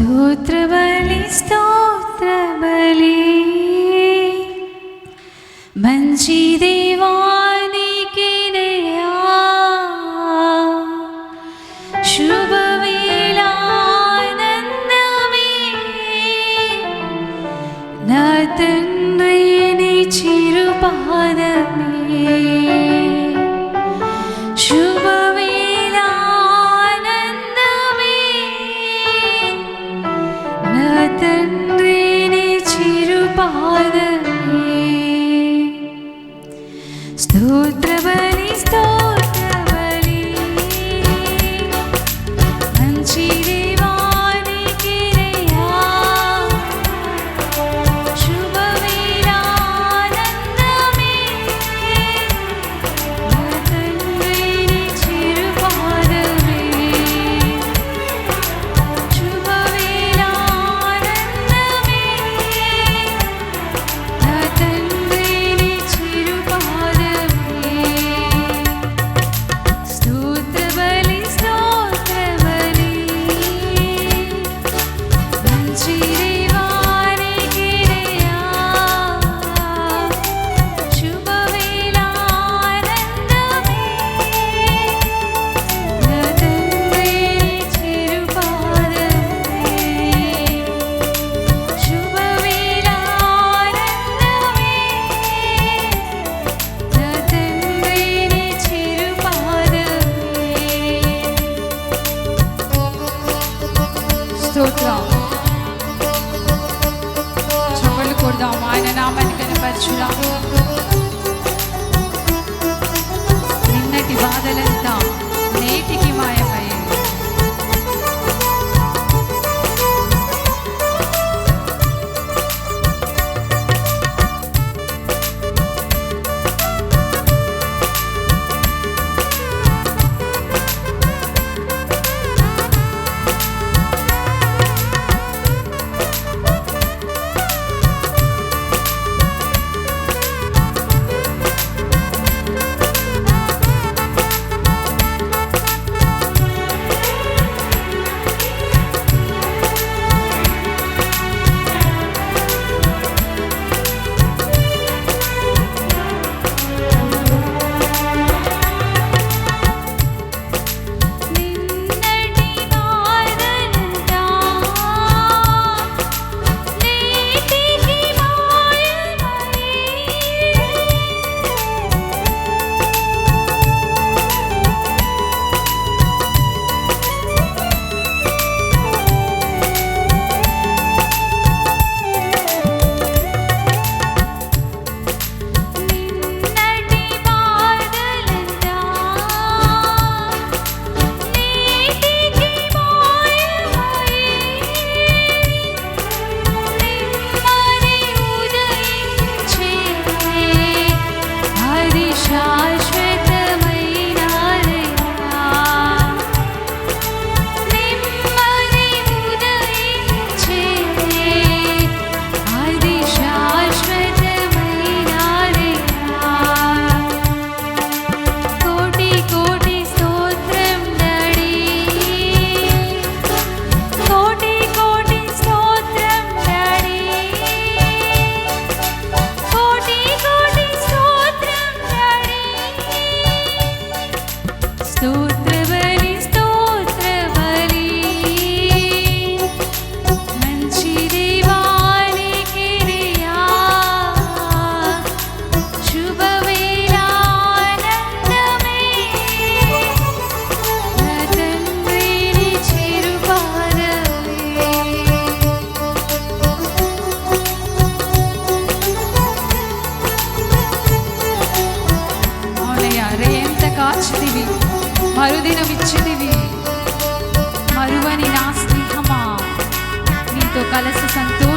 സ്തോത്രബലി സ്തോത്രബലി മഞ്ജിതേ కొడదాం ఆయన నామాన్ని కనపరచుదాం నిన్నటి బాధలంతా నేటికి చేసితివి మరువని నా స్నేహమా? నీతో కలసి సంతోషం